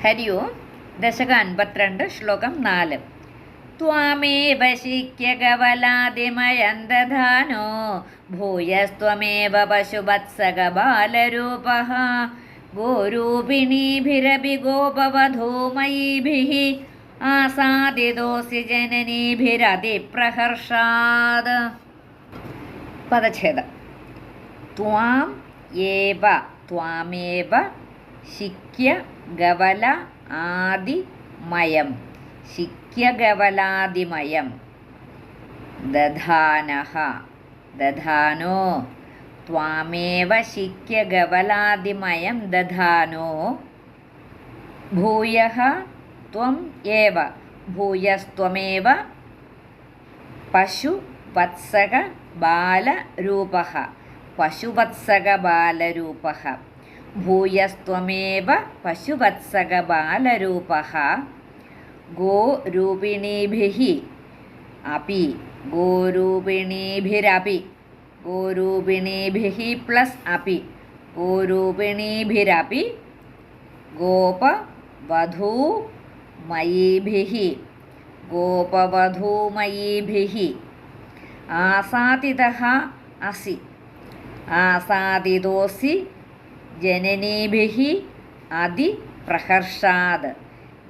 ഹരി ഓം ദശക അൻപത്തിരണ്ട് ശ്ലോകം നാല് ത്വാമേവ ശിക്യകവലാദിമയന്തധാനോ ഭൂയസ്ത്വമേവ പശുവത്സക ബാലരൂപः ഗോരൂപിണീഭിരപി ഗോപവധൂമയീഭിः ആസാദിതോസി ജനനീഭിരതിപ്രഹർഷാത് പദച്ഛേദം ത്വാം ഏവ ത്വാമേവ ശിക്യ ഗവല ആദിമയം. ശിക്യഗവലാദിമയം ദധാനഹ. ദധാനോ. ത്വാമേവ ശിക്യഗവലാദിമയം ദധാനോ. ഭൂയഃ ത്വം ഏവ. ഭൂയസ്ത്വമേവ പശുവത്സക ബാലരൂപ പശുവത്സക ബാലരൂപः ഭൂയസ്ത്വമേവ പശുവത്സക ബാലരൂപः ഗോരൂപിണീഭിः अपि गोरूपिणीभिरपि गोरूपिणीभिः प्लस् अपि गोरूपिणीभिरपि गोपवधूमयीभिः गोपवधूमयीभिः आसादितः असि आसादितोऽसि ജനനീഭി അതിപ്രഹർഷാദ്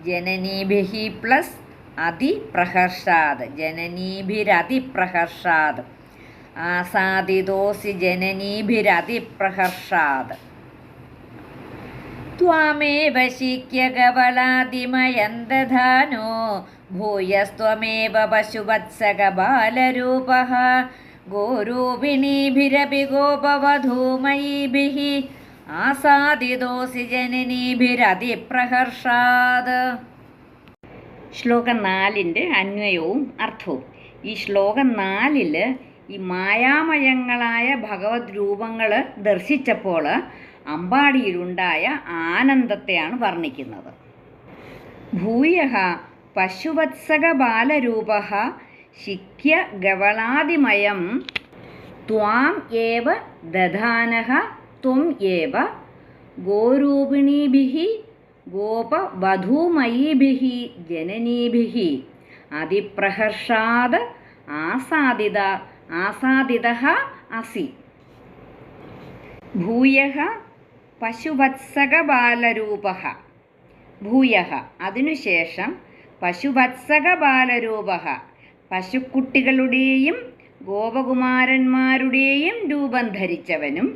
പ്രഹർഷാത് പ്ലസ് അതിപ്രഹർഷാദ് ജനനീഭിരതിപ്രഹർഷാദ് ആസാദിദോസി ജനനീഭിരതിപ്രഹർഷാദ് ത്വാമേവ ശിക്യകവളാതിമയന്തധാനോ ഭൂയസ്ത്വമേവ പശുവത്സക ബാലരൂപ ഗോരൂപിണീഭിരപി ഗോപവധൂമയീഭിः ആസാദിതോസി ജനനീഭിരതിപ്രഹർഷാത്. ശ്ലോകം നാലിന്റെ അന്വയവും അർത്ഥവും. ഈ ശ്ലോകം നാലിൽ ഈ മായാമയങ്ങളായ ഭഗവത് രൂപങ്ങൾ ദർശിച്ചപ്പോൾ അമ്പാടിയിലുണ്ടായ ആനന്ദത്തെയാണ് വർണിക്കുന്നത്. ഭൂയ പശുവത്സക ബാലരൂപ ശിക്യ ഗവളാതിമയം ത്വാം ഏവ ദധാനഃ ത്വം ഏവ ഗോരൂപിണീഭിः ഗോപവധൂമയീഭിः जननीभिः അതിപ്രഹർഷാത് ആസാദിത ആസാദിത असि ഭൂയ പശുവത്സകബാലരൂപः. ഭൂയ അതിനുശേഷം പശുവത്സകബാലരൂപ പശുക്കുട്ടികളുടെയും ഗോപകുമാരന്മാരുടെയും രൂപം ധരിച്ചവനും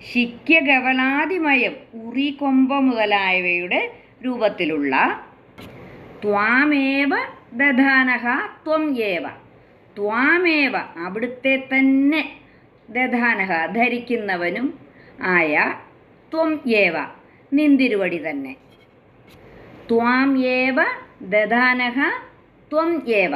ശിക്യഗവളാദിമയം ഉറികൊമ്പ മുതലായവയുടെ രൂപത്തിലുള്ള ത്വാമേവ ദധാനഹ ത്വം ഏവ. ത്വാമേവ അവിടുത്തെ തന്നെ ദധാനഹ ധരിക്കുന്നവനും ആയ ത്വം ഏവ നിന്തിരുവടി തന്നെ. ത്വാം ഏവ ദധാനഹ ത്വം ഏവ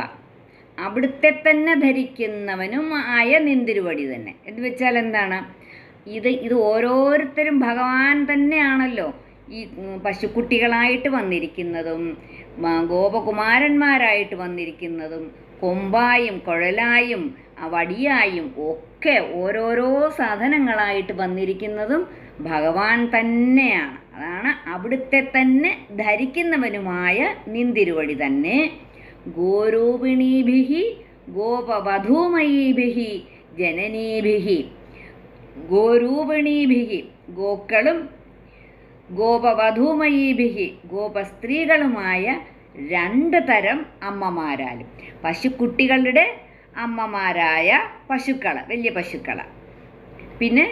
അവിടുത്തെ തന്നെ ധരിക്കുന്നവനും ആയ നിന്തിരുവടി തന്നെ. എന്ന് വെച്ചാൽ എന്താണ്? ഇത് ഇത് ഓരോരുത്തരും ഭഗവാൻ തന്നെയാണല്ലോ ഈ പശുക്കുട്ടികളായിട്ട് വന്നിരിക്കുന്നതും ഗോപകുമാരന്മാരായിട്ട് വന്നിരിക്കുന്നതും കൊമ്പായും കുഴലായും വടിയായും ഒക്കെ ഓരോരോ സാധനങ്ങളായിട്ട് വന്നിരിക്കുന്നതും ഭഗവാൻ തന്നെയാണ്. അതാണ് അവിടുത്തെ തന്നെ ധരിക്കുന്നവനുമായ നിന്തിരുവടി തന്നെ. ഗോരൂപിണീഭി ഗോപവധൂമയീഭി ജനനീഭിः ഗോരൂപിണീഭിः ഗോക്കളും ഗോപവധൂമയീഭിഹി ഗോപസ്ത്രീകളുമായ രണ്ട് തരം അമ്മമാരാലും. പശുക്കുട്ടികളുടെ അമ്മമാരായ പശുക്കള വലിയ പശുക്കള. പിന്നെ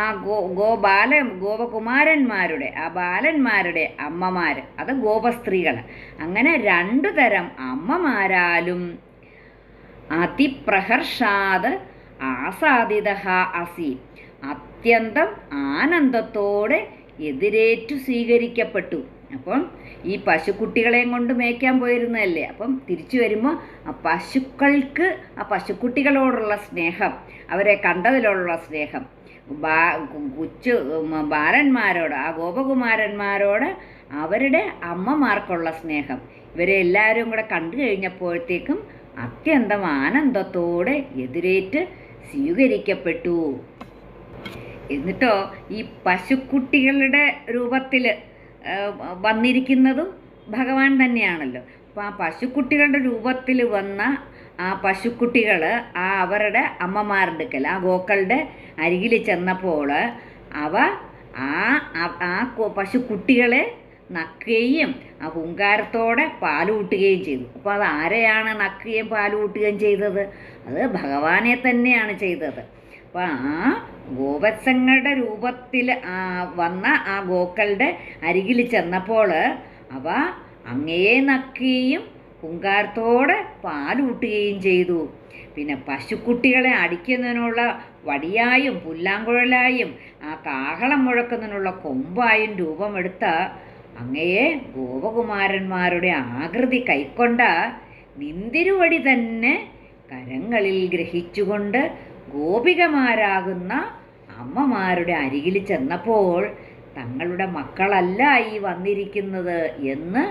ആ ഗോ ഗോബാല ഗോപകുമാരന്മാരുടെ ആ ബാലന്മാരുടെ അമ്മമാർ അത് ഗോപസ്ത്രീകൾ അങ്ങനെ രണ്ടു തരം അമ്മമാരാലും അതിപ്രഹർഷാത് ആസാദിത അസി. അത്യന്തം ആനന്ദത്തോടെ എതിരേറ്റു സ്വീകരിക്കപ്പെട്ടു. അപ്പം ഈ പശുക്കുട്ടികളെയും കൊണ്ട് മേയ്ക്കാൻ പോയിരുന്നതല്ലേ? അപ്പം തിരിച്ചു വരുമ്പോൾ ആ പശുക്കൾക്ക് ആ പശുക്കുട്ടികളോടുള്ള സ്നേഹം അവരെ കണ്ടതിലോടുള്ള സ്നേഹം. ബാ കൊച്ചു ബാലന്മാരോട് ആ ഗോപകുമാരന്മാരോട് അവരുടെ അമ്മമാർക്കുള്ള സ്നേഹം. ഇവരെ എല്ലാവരും കൂടെ കണ്ടു കഴിഞ്ഞപ്പോഴത്തേക്കും അത്യന്തം ആനന്ദത്തോടെ എതിരേറ്റ് സ്വീകരിക്കപ്പെട്ടു. എന്നിട്ടോ ഈ പശുക്കുട്ടികളുടെ രൂപത്തിൽ വന്നിരിക്കുന്നതും ഭഗവാൻ തന്നെയാണല്ലോ. അപ്പോൾ ആ പശുക്കുട്ടികളുടെ രൂപത്തിൽ വന്ന ആ പശുക്കുട്ടികൾ ആ അവരുടെ അമ്മമാരുടെ അടുക്കൽ ആ ഗോക്കളുടെ അരികിൽ ചെന്നപ്പോൾ അവ ആ ആ- പശുക്കുട്ടികളെ നക്കുകയും ആ ഹുങ്കാരത്തോടെ പാലൂട്ടുകയും ചെയ്തു. അപ്പോൾ അത് ആരെയാണ് നക്കുകയും പാലൂട്ടുകയും ചെയ്തത്? അത് ഭഗവാനെ തന്നെയാണ് ചെയ്തത്. അപ്പോൾ ആ ഗോവത്സങ്ങളുടെ രൂപത്തിൽ വന്ന ആ ഗോക്കളുടെ അരികിൽ ചെന്നപ്പോൾ അവ അങ്ങയെ നക്കുകയും കുങ്കാരത്തോടെ പാലൂട്ടുകയും ചെയ്തു. പിന്നെ പശുക്കുട്ടികളെ അടിക്കുന്നതിനുള്ള വടിയായും പുല്ലാങ്കുഴലായും ആ കാഹളം മുഴക്കുന്നതിനുള്ള കൊമ്പായും രൂപമെടുത്ത അങ്ങയെ ഗോപകുമാരന്മാരുടെ ആകൃതി കൈക്കൊണ്ട നിന്തിരുവടി തന്നെ കരങ്ങളിൽ ഗ്രഹിച്ചുകൊണ്ട് ഗോപികമാരാകുന്ന അമ്മമാരുടെ അരികിൽ ചെന്നപ്പോൾ തങ്ങളുടെ മക്കളല്ല ഈ വന്നിരിക്കുന്നത് എന്ന്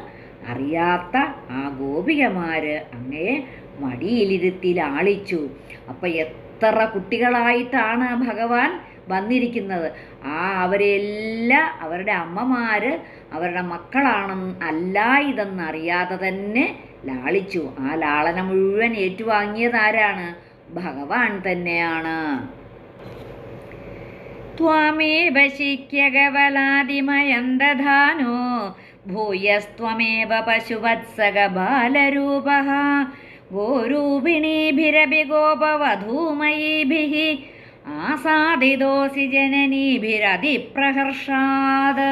അറിയാത്ത ആ ഗോപികമാര് അങ്ങയെ മടിയിലിരുത്തി ലാളിച്ചു. അപ്പം എത്ര കുട്ടികളായിട്ടാണ് ഭഗവാൻ വന്നിരിക്കുന്നത്? ആ അവരെല്ലാം അവരുടെ അമ്മമാര് അവരുടെ മക്കളാണെന്ന് അല്ല ഇതെന്നറിയാതെ തന്നെ ലാളിച്ചു. ആ ലാളന മുഴുവൻ ഏറ്റുവാങ്ങിയത് ആരാണ്? ഭഗവാൻ തന്നെയാണ്. ത്വാമേവ ശിക്യകവലാതിമയം ദധാനോ ഭൂയസ്ത്വമേവ പശുവത്സക ബാലരൂപ ഗോരൂപിണീഭിരഭി ഗോപവധൂമയീഭിः ആസാദിദോസി ജനനീഭിരതിപ്രഹർഷാദ്